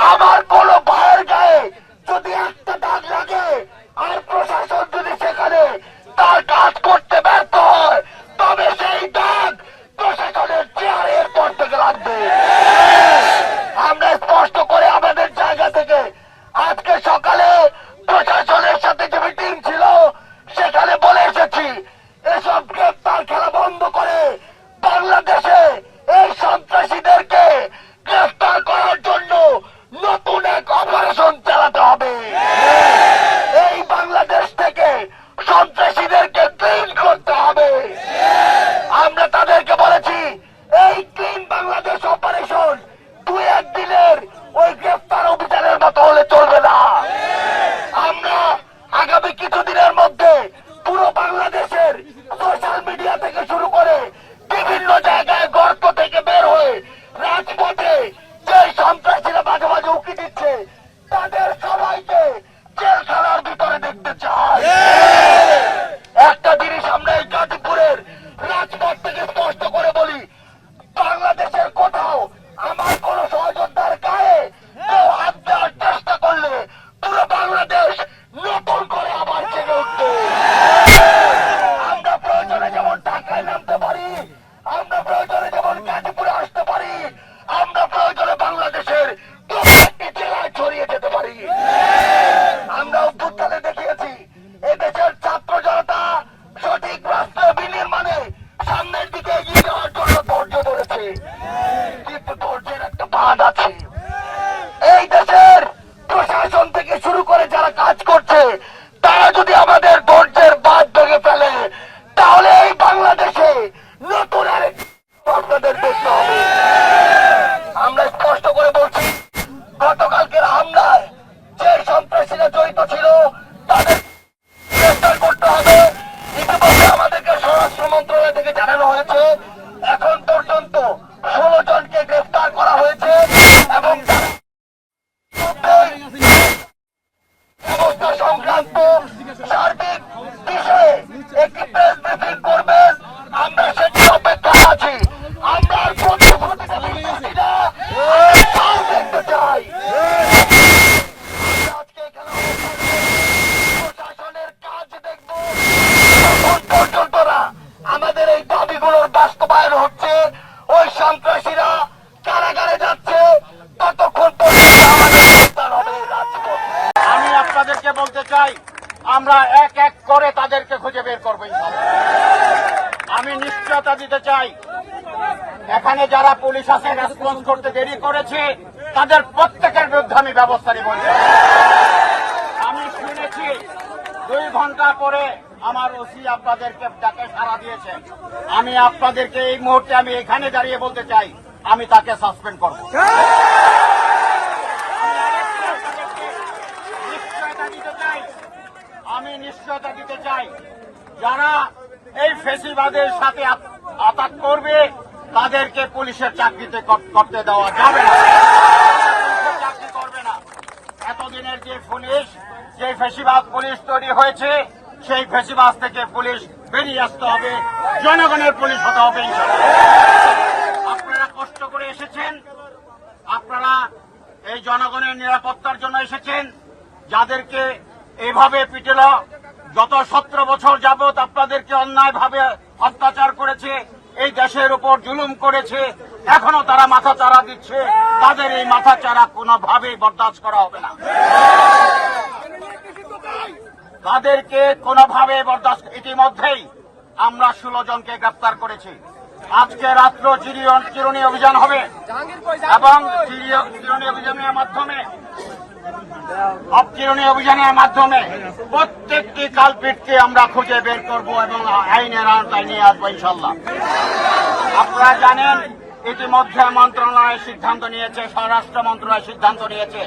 আমার দিচ্ছে সন্ত্রাসীরা কারাগারে যাচ্ছে, ততক্ষণ আমি আপনাদেরকে বলতে চাই, আমরা এক এক করে তাদেরকে খুঁজে বের করব আমি নিশ্চয়তা দিতে চাই, এখানে যারা পুলিশ আছে রেসপন্স করতে দেরি করেছে, তাদের প্রত্যেকের বিরুদ্ধে আমি ব্যবস্থা নিব। ঘণ্টা পরে আমার ওসি আপনাদেরকে ডাকে সাড়া দিয়েছে। আমি আপনাদেরকে এই মুহূর্তে আমি এখানে দাঁড়িয়ে বলতে চাই, আমি তাকে সাসপেন্ড করব। আমি নিশ্চয়তা দিতে চাই। যারা এই ফেসিবাদের সাথে আত- আতাত করবে, তাদেরকে পুলিশের চাকরিতে করতে দেওয়া যাবে না। চাকরি করবে না। এতদিনের যে পুলিশ যে ফেসিবাদ পুলিশ তৈরি হয়েছে, সেই ফেসিবাদ থেকে পুলিশ বেরিয়ে আসতে হবে, জনগণের পুলিশ হতে হবে আপনারা কষ্ট করে এসেছেন, আপনারা এই জনগণের নিরাপত্তার জন্য এসেছেন, যাদেরকে এভাবে পিটেল গত সতেরো বছর যাবৎ আপনাদেরকে অন্যায়ভাবে অত্যাচার করেছে, এই দেশের উপর জুলুম করেছে, এখনও তারা মাথা চারা দিচ্ছে, তাদের এই মাথা চারা কোনোভাবেই বরদাস্ত করা হবে না। তাদেরকে কোনোভাবে বরদাস্ত ইতিমধ্যেই আমরা ষোলো জনকে গ্রেপ্তার করেছি। আজকে রাত্র চিরুনি অভিযান হবে এবং অভিযানের মাধ্যমে অপচিরণী অভিযানের মাধ্যমে প্রত্যেকটি কালপিটকে আমরা খুঁজে বের করব এবং আইনের আওতায় নিয়ে আসব ইনশাল্লাহ আপনারা জানেন, ইতিমধ্যে মন্ত্রণালয় সিদ্ধান্ত নিয়েছে, স্বরাষ্ট্র মন্ত্রণালয় সিদ্ধান্ত নিয়েছে।